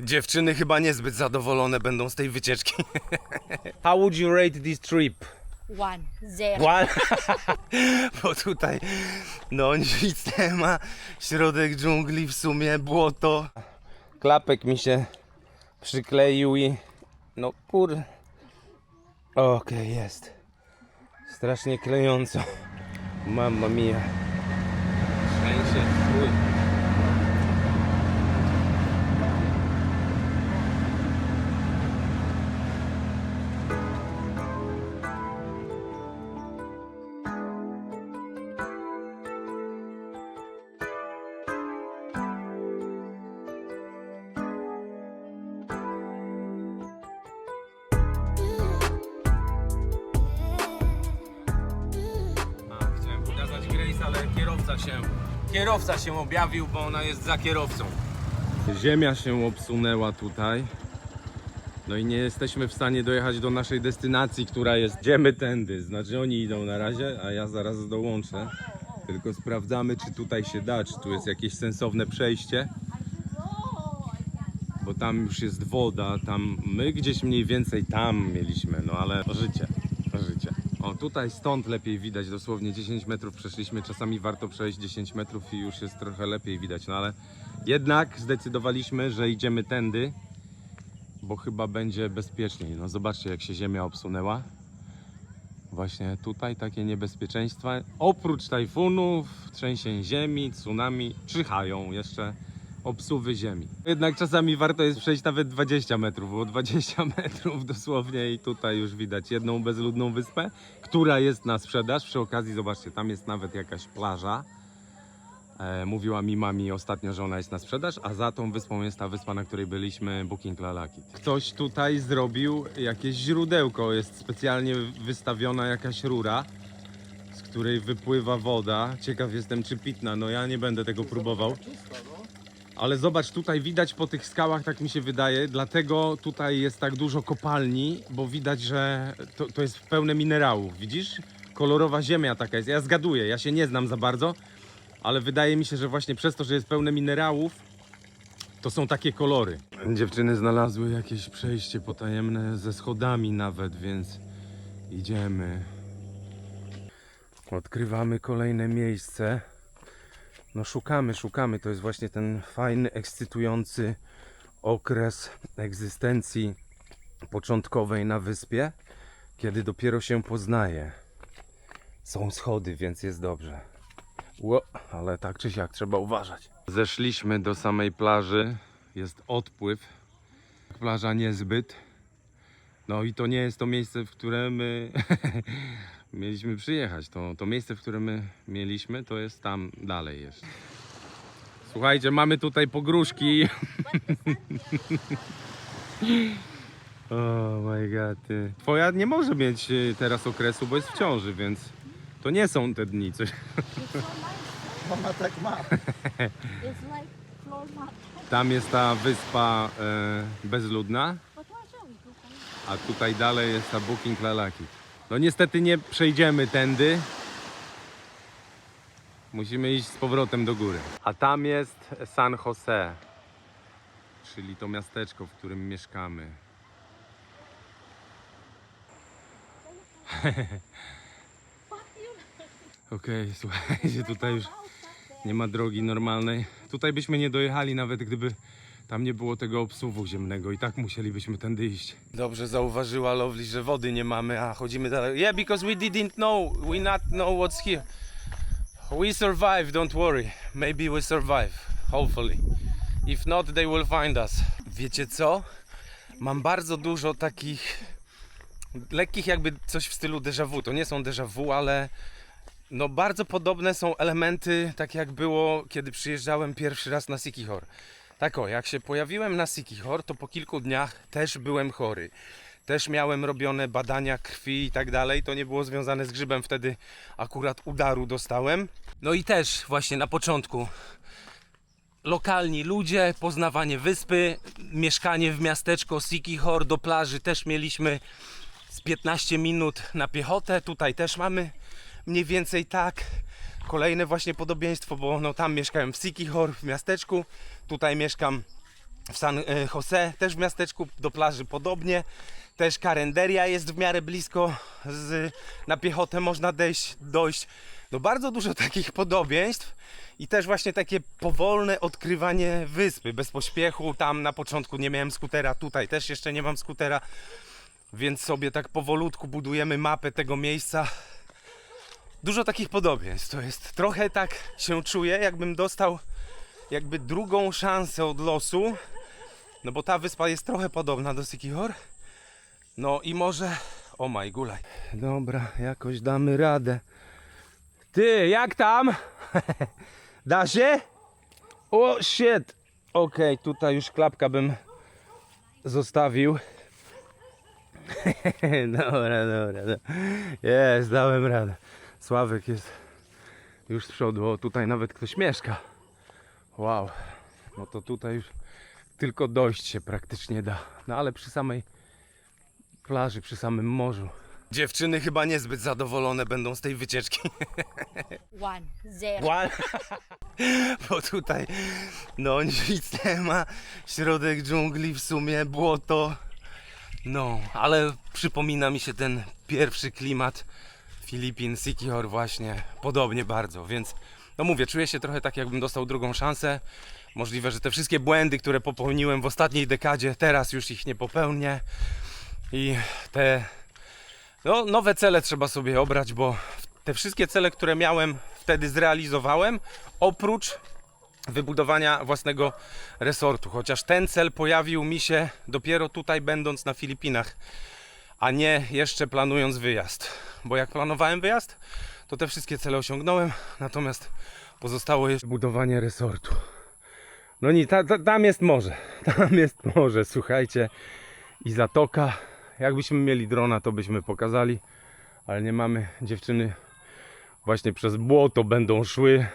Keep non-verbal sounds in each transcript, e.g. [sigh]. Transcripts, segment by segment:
Dziewczyny chyba niezbyt zadowolone będą z tej wycieczki. [laughs] How would you rate this trip? One, zero. One. [laughs] Bo tutaj no nic nie ma. Środek dżungli w sumie, błoto. Klapek mi się przykleił i no kur... Okej, jest. Strasznie klejąco. Mamma mia. Chuj. Kierowca się objawił, bo ona jest za kierowcą. Ziemia się obsunęła tutaj. No i nie jesteśmy w stanie dojechać do naszej destynacji, która jest. Idziemy tędy, znaczy oni idą na razie, a ja zaraz dołączę. Tylko sprawdzamy, czy tutaj się da, czy tu jest jakieś sensowne przejście. Bo tam już jest woda, tam my gdzieś mniej więcej tam mieliśmy, no ale życie, życie. O tutaj stąd lepiej widać, dosłownie 10 metrów przeszliśmy, czasami warto przejść 10 metrów i już jest trochę lepiej widać, no ale jednak zdecydowaliśmy, że idziemy tędy, bo chyba będzie bezpieczniej. No zobaczcie jak się ziemia obsunęła. Właśnie tutaj takie niebezpieczeństwa. Oprócz tajfunów, trzęsień ziemi, tsunami, czyhają jeszcze obsuwy ziemi. Jednak czasami warto jest przejść nawet 20 metrów, bo 20 [laughs] metrów dosłownie i tutaj już widać jedną bezludną wyspę, która jest na sprzedaż. Przy okazji zobaczcie, tam jest nawet jakaś plaża. E, mówiła mi mami ostatnio, że ona jest na sprzedaż, a za tą wyspą jest ta wyspa, na której byliśmy, Booking Lalakit. Ktoś tutaj zrobił jakieś źródełko, jest specjalnie wystawiona jakaś rura, z której wypływa woda. Ciekaw jestem, czy pitna, no ja nie będę tego próbował. Ale zobacz, tutaj widać po tych skałach, tak mi się wydaje, dlatego tutaj jest tak dużo kopalni, bo widać, że to, to jest pełne minerałów, widzisz? Kolorowa ziemia taka jest. Ja zgaduję, ja się nie znam za bardzo, ale wydaje mi się, że właśnie przez to, że jest pełne minerałów, to są takie kolory. Dziewczyny znalazły jakieś przejście potajemne ze schodami nawet, więc idziemy. Odkrywamy kolejne miejsce. No szukamy, szukamy. To jest właśnie ten fajny, ekscytujący okres egzystencji początkowej na wyspie, kiedy dopiero się poznaje. Są schody, więc jest dobrze. Ło, ale tak czy siak trzeba uważać. Zeszliśmy do samej plaży. Jest odpływ. Plaża niezbyt. No i to nie jest to miejsce, w które my [laughs] mieliśmy przyjechać. To, to miejsce, w którym my mieliśmy, to jest tam dalej jeszcze. Słuchajcie, mamy tutaj pogróżki. [laughs] oh my god. ty. Twoja nie może mieć y, teraz okresu, bo jest w ciąży, więc to nie są te dni. Coś. Mama tak ma. [laughs] Tam jest ta wyspa e, bezludna, a tutaj dalej jest ta Booking Lalaki. No niestety nie przejdziemy tędy. Musimy iść z powrotem do góry. A tam jest San Jose, czyli to miasteczko, w którym mieszkamy. [laughs] Okej, słuchajcie, tutaj już nie ma drogi normalnej. Tutaj byśmy nie dojechali, nawet gdyby tam nie było tego obsuwu ziemnego i tak musielibyśmy tędy iść. Dobrze zauważyła Lovely, że wody nie mamy, a chodzimy dalej. Yeah, because we didn't know, we not know what's here. We survive, don't worry. Maybe we survive, hopefully. If not, they will find us. Wiecie co? Mam bardzo dużo takich lekkich jakby coś w stylu déjà vu. To nie są déjà vu, ale no bardzo podobne są elementy, tak jak było, kiedy przyjeżdżałem pierwszy raz na Sikihor. Tak o, jak się pojawiłem na Sikihor, to po kilku dniach też byłem chory. Też miałem robione badania krwi i tak dalej. To nie było związane z grzybem, wtedy akurat udaru dostałem. No i też właśnie na początku lokalni ludzie, poznawanie wyspy, mieszkanie w miasteczko Sikihor, do plaży też mieliśmy z 15 minut na piechotę. Tutaj też mamy mniej więcej tak. Kolejne właśnie podobieństwo, bo no tam mieszkałem w Sikihor, w miasteczku. Tutaj mieszkam w San e, Jose, też w miasteczku do plaży podobnie. Też Karenderia jest w miarę blisko, z, na piechotę można dojść, dojść. No bardzo dużo [laughs] takich podobieństw i też właśnie takie powolne odkrywanie wyspy, bez pośpiechu. Tam na początku nie miałem skutera, tutaj też jeszcze nie mam skutera, więc sobie tak powolutku budujemy mapę tego miejsca. Dużo takich podobieństw, to jest trochę tak się czuję, jakbym dostał jakby drugą szansę od losu, no bo ta wyspa jest trochę podobna do Siquijor. No i może... O maj gulaj. Dobra, jakoś damy radę. Ty, jak tam? [laughs] da się? O, shit. Okej, tutaj już klapka bym zostawił. [laughs] dobra, dobra, dobra. Jest, dałem radę. Sławek jest już z przodu. O, tutaj nawet ktoś mieszka. Wow. No to tutaj już tylko dojść się praktycznie da. No ale przy samej plaży, przy samym morzu. Dziewczyny chyba niezbyt zadowolone będą z tej wycieczki. [laughs] One, zero. One. [laughs] Bo tutaj no nic nie ma. Środek dżungli w sumie, błoto. No, ale przypomina mi się ten pierwszy klimat Filipin, Siquijor właśnie. Podobnie bardzo, więc no mówię, czuję się trochę tak jakbym dostał drugą szansę. Możliwe, że te wszystkie błędy, które popełniłem w ostatniej dekadzie, teraz już ich nie popełnię. I te no, nowe cele trzeba sobie obrać, bo te wszystkie cele, które miałem wtedy zrealizowałem, oprócz wybudowania własnego resortu. Chociaż ten cel pojawił mi się dopiero tutaj, będąc na Filipinach, a nie jeszcze planując wyjazd. Bo jak planowałem wyjazd, to te wszystkie cele osiągnąłem, natomiast pozostało jeszcze budowanie resortu. No nie, ta, ta, tam jest morze, [laughs] tam jest morze, słuchajcie, i zatoka. Jakbyśmy mieli drona, to byśmy pokazali, ale nie mamy. Dziewczyny właśnie przez błoto będą szły.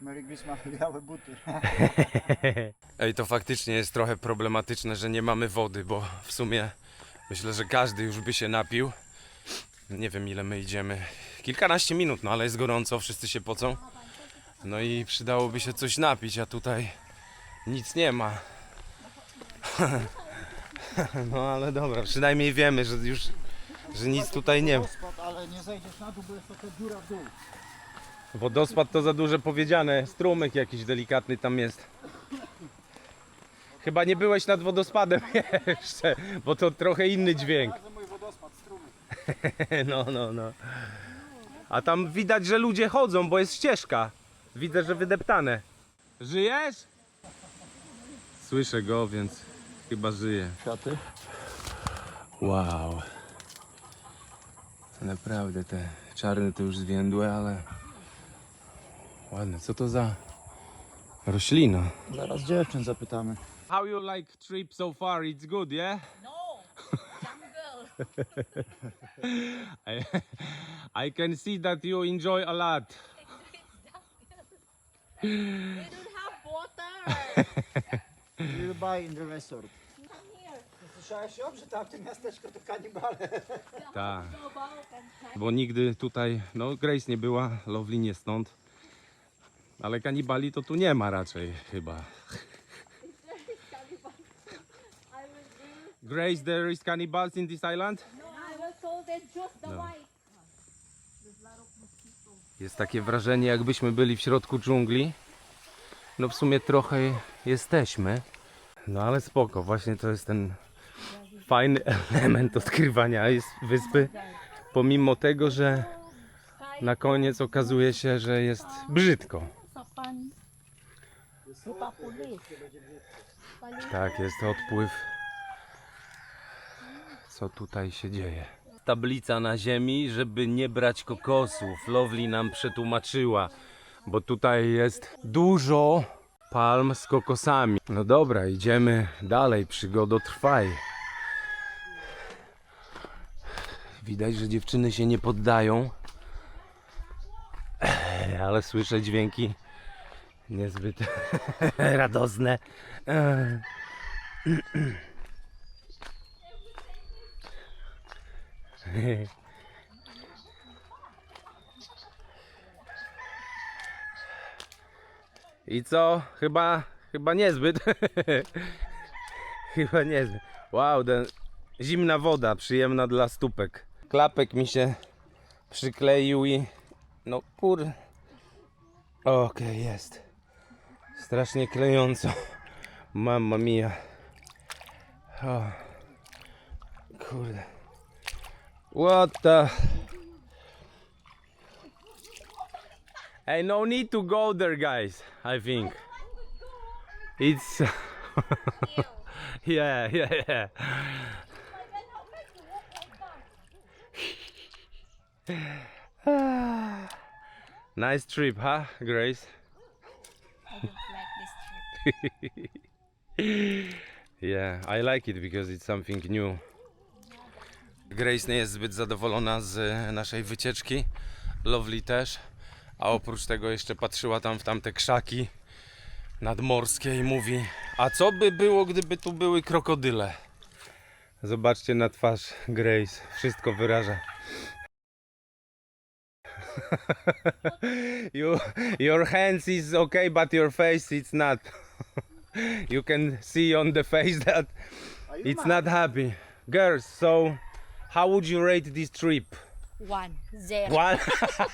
Merry Christmas, [laughs] białe buty. [laughs] Ej, to faktycznie jest trochę problematyczne, że nie mamy wody, bo w sumie myślę, że każdy już by się napił. Nie wiem ile my idziemy. Kilkanaście minut, no ale jest gorąco, wszyscy się pocą. No i przydałoby się coś napić, a tutaj nic nie ma. [laughs] No ale dobra, przynajmniej wiemy, że już że nic tutaj nie ma. Ale nie zejdziesz na dół, bo jest taka dziura w dół. Wodospad to za duże powiedziane. Strumyk jakiś delikatny tam jest. Chyba nie byłeś nad wodospadem [laughs] jeszcze, bo to trochę inny dźwięk. Bardzo mój wodospad, strumy. [laughs] No, no, no. A tam widać, że ludzie chodzą, bo jest ścieżka. Widzę, że wydeptane. Żyjesz? Słyszę go, więc chyba żyje. Kwiaty. Wow. Naprawdę te czarne to już zwiędłe, ale ładne. Co to za roślina? Zaraz dziewczyn zapytamy. How you like trip so far? It's good, yeah? No, jungle. [laughs] I, I can see that you enjoy a lot. They don't have water. [laughs] We'll buy in the resort. Come here. Słyszałeś ją, że tamte miasteczko to kanibale? Tak. Bo nigdy tutaj, no Grace nie była, Lovely nie stąd. Ale kanibali to tu nie ma raczej chyba. I will do. Grace, there is cannibals in this island? No, I will told them just the white. Jest takie wrażenie, jakbyśmy byli w środku dżungli. No w sumie trochę jesteśmy. No ale spoko, właśnie to jest ten fajny element odkrywania wyspy. Pomimo tego, że na koniec okazuje się, że jest brzydko. Tak, jest odpływ. Co tutaj się dzieje? Tablica na ziemi, żeby nie brać kokosów. Lovely nam przetłumaczyła, bo tutaj jest dużo palm z kokosami. No dobra, idziemy dalej, przygodo trwaj. Widać, że dziewczyny się nie poddają. Ale słyszę dźwięki niezbyt [laughs] radosne. [clears throat] I co? Chyba, Chyba niezbyt. Chyba niezbyt. Wow, ten... zimna woda, przyjemna dla stópek. Klapek mi się przykleił i... No kur... Okej, jest. Strasznie klejąco. Mamma mia. O. Kurde. What the... Hey, no need to go there, guys. I think it's [laughs] yeah, yeah, yeah. [sighs] nice trip, huh, Grace? I don't like this trip. [laughs] Yeah, I like it because it's something new. Grace nie jest zbyt zadowolona z e, naszej wycieczki. Lovely też. A oprócz tego jeszcze patrzyła tam w tamte krzaki nadmorskie i mówi: A co by było, gdyby tu były krokodyle? Zobaczcie na twarz Grace. Wszystko wyraża. [laughs] you, your hands is okay, but your face it's not. [laughs] you can see on the face that it's not happy. Girls, so how would you rate this trip? One, zero. One.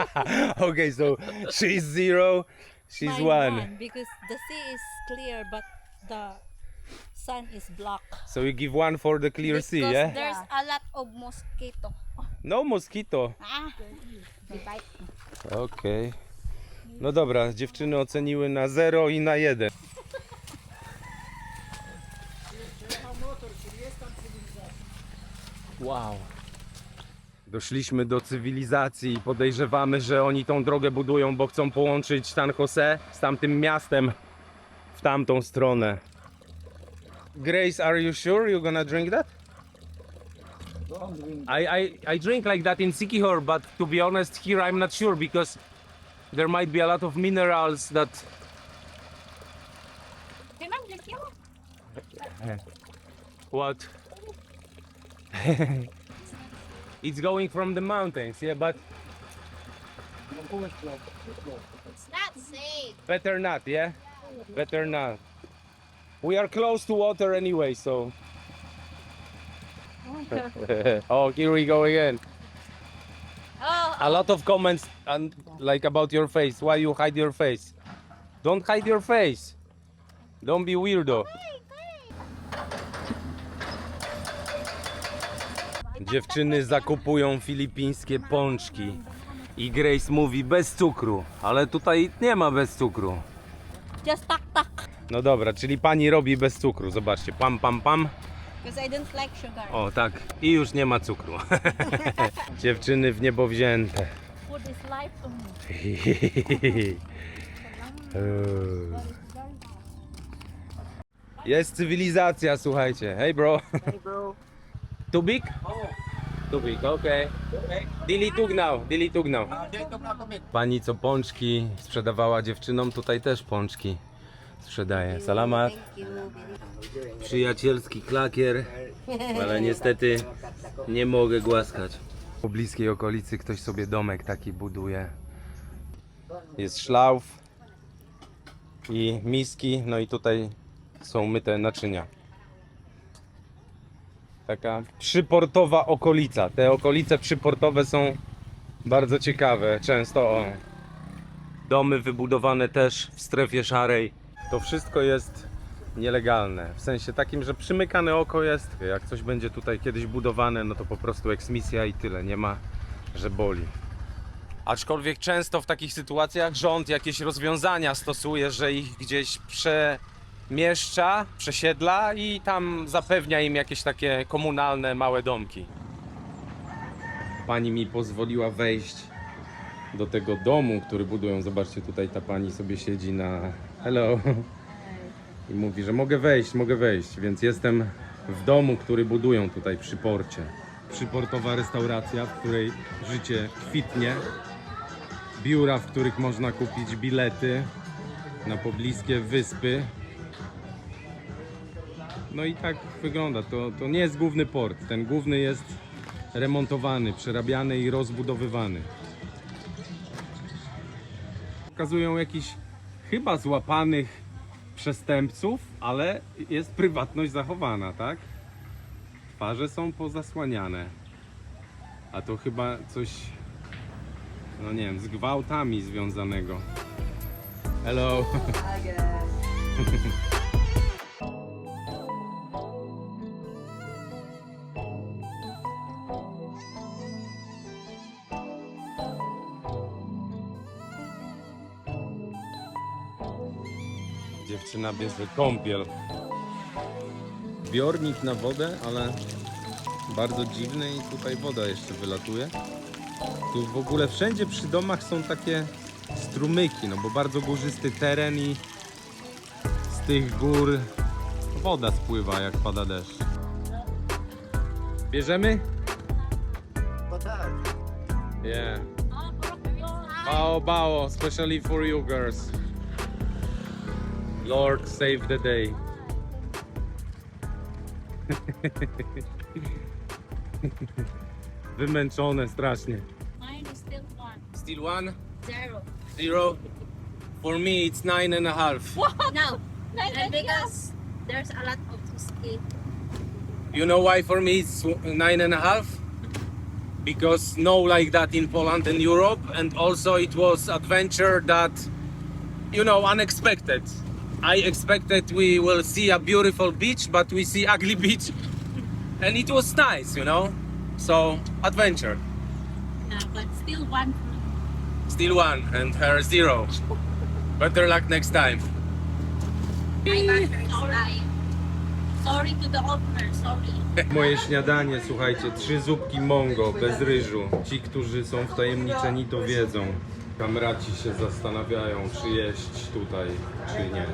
[laughs] okay, so she's zero, she's Mine one. because the sea is clear, but the sun is black. So you give one for the clear sea, because yeah? there's a lot of mosquito. No mosquito. Ah, they bite. Okej. No dobra, dziewczyny oceniły na 0 i na 1. Wow. Doszliśmy do cywilizacji i podejrzewamy, że oni tą drogę budują, bo chcą połączyć San Jose z tamtym miastem w tamtą stronę. Grace, are you sure you're gonna drink that? I, I, I drink like that in Sikihor, but to be honest, here I'm not sure because there might be a lot of minerals that. What? [laughs] it's going from the mountains, yeah, but It's not safe. better not, yeah? Better not. We are close to water anyway, so. [laughs] oh, here we go again. Oh, A lot of comments and like about your face. Why you hide your face? Don't hide your face. Don't be weirdo. Dziewczyny zakupują filipińskie pączki. I Grace mówi bez cukru, ale tutaj nie ma bez cukru. just tak tak. No dobra, czyli pani robi bez cukru. Zobaczcie, pam pam pam. Because I don't like sugar. O tak, i już nie ma cukru. [laughs] Dziewczyny w niebo wzięte. Food is life to me. [laughs] Jest cywilizacja, słuchajcie. Hey bro. Hey bro. Too big? Too big, okay. Dili tugnał, dili tugnał. Pani co pączki sprzedawała dziewczynom, tutaj też pączki sprzedaje. Salamat. Przyjacielski klakier, ale niestety nie mogę głaskać. Po bliskiej okolicy ktoś sobie domek taki buduje. Jest szlauf i miski, no i tutaj są myte naczynia. Taka przyportowa okolica. Te okolice przyportowe są bardzo ciekawe. Często o, domy wybudowane też w strefie szarej. To wszystko jest nielegalne. W sensie takim, że przymykane oko jest. Jak coś będzie tutaj kiedyś budowane, no to po prostu eksmisja i tyle. Nie ma, że boli. Aczkolwiek często w takich sytuacjach rząd jakieś rozwiązania stosuje, że ich gdzieś przemieszcza, przesiedla i tam zapewnia im jakieś takie komunalne małe domki. Pani mi pozwoliła wejść do tego domu, który budują. Zobaczcie, tutaj ta pani sobie siedzi na. Hello. I mówi, że mogę wejść, mogę wejść. Więc jestem w domu, który budują tutaj przy porcie. Przyportowa restauracja, w której życie kwitnie. Biura, w których można kupić bilety na pobliskie wyspy. No i tak wygląda. To, to nie jest główny port. Ten główny jest remontowany, przerabiany i rozbudowywany. Pokazują jakichś chyba złapanych przestępców, ale jest prywatność zachowana, tak? Twarze są pozasłaniane. A to chyba coś, no nie wiem, z gwałtami związanego. Hello. [laughs] Dziewczyna bierze kąpiel. Zbiornik na wodę, ale bardzo dziwny i tutaj woda jeszcze wylatuje. Tu w ogóle wszędzie przy domach są takie strumyki, no bo bardzo górzysty teren i z tych gór woda spływa jak pada deszcz. Bierzemy? But that. Yeah. Bao bao, especially for you girls. Lord save the day. [laughs] Wymęczone strasznie. Mine is still one. Still one, Zero. zero. Zero? For me it's nine and a half. No. And because there's a lot of escape. You know why for me it's nine and a half? Because snow like that in Poland and Europe, and also it was adventure that, you know, unexpected. I expected we will see a beautiful beach, but we see ugly beach, and it was nice, you know. So adventure. Yeah, but still one. Still one, and her zero. Better luck next time. Sorry. Sorry to the owner. Sorry. Moje śniadanie, słuchajcie, trzy zupki mongo bez ryżu. Ci, którzy są wtajemniczeni, to wiedzą. Kamraci się zastanawiają, czy jeść tutaj, czy nie.